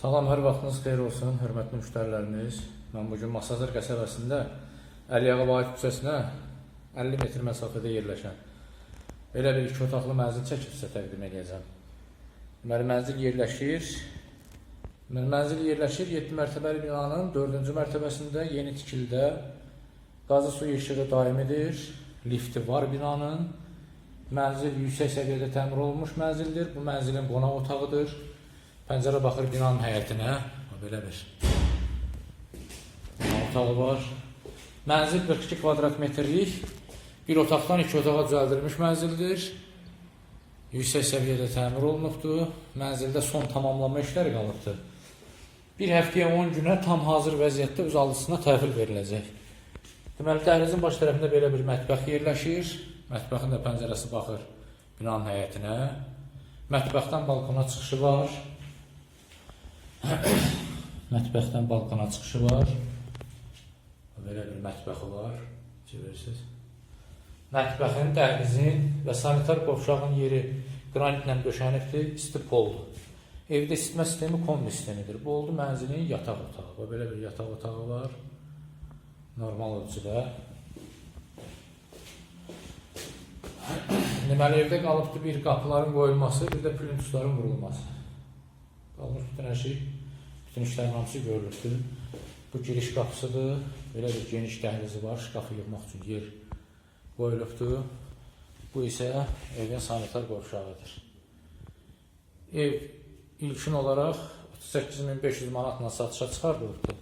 Salam, hər vaxtınız xeyir olsun, hörmətli müştərilərimiz. Mən bu gün Masazır qəsəbəsində Əliyağa Vahid küçəsinə 50 metr məsafədə yerləşən belə bir iki otaqlı mənzil çəkib sizə təqdim edəcəm. Deməli, mənzil yerləşir. Deməli, mənzil yerləşir 7 mərtəbəli binanın 4-cü mərtəbəsində yeni tikilidə qazı su işığı daimidir. Lifti var binanın. Mənzil yüksək səviyyədə təmir olunmuş mənzildir. Bu mənzilin qonaq otağıdır. Pəncərə baxır binanın həyətinə. Belə bir otağı var. Mənzil 42 kvadrat metrlik. Bir otaqdan iki otağa düzəldilmiş mənzildir. Yüksək səviyyədə təmir olunubdur. Mənzildə son tamamlanma işləri qalıbdır. Bir həftəyə 10 günə tam hazır vəziyyətdə öz alıcısına təhvil veriləcək. Deməli, dəhlizin baş tərəfində belə bir mətbəx yerləşir. Mətbəxin də pəncərəsi baxır binanın həyətinə. Mətbəxdən balkona çıxışı var. Mətbəxdən balkona çıxışı var. Belə bir mətbəxi var. Görürsüz. Mətbəxin, dəhlizin və sanitar qovşağın yeri qranitlə döşənibdir, isti poldur. Evdə isitmə sistemi kombi sistemidir. Bu oldu mənzilin yataq otağı. Və Belə bir yataq otağı var. Normal ölçüdə. Deməli evdə qalıbdı bir qapıların qoyulması, bir də plintusların vurulması. Qalmış bütün hər şey, bütün işlərin hamısı görülübdür. Bu giriş qapısıdır. Belə bir geniş dəhlizi var, şkafı yığmaq üçün yer qoyulubdur. Bu isə evin sanitar qovşağıdır. Ev ilkin olaraq 38500 manatla satışa çıxardılıbdır.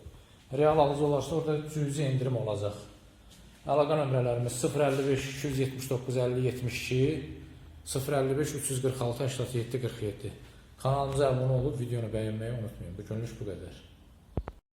Real alıcı olarsa orada cüzi indirim olacaq. Əlaqə nömrələrimiz 055 279 50 72 055 346 87 47. Kanalımıza abunə olub videonu bəyənməyi unutmayın. Bu günlük bu qədər.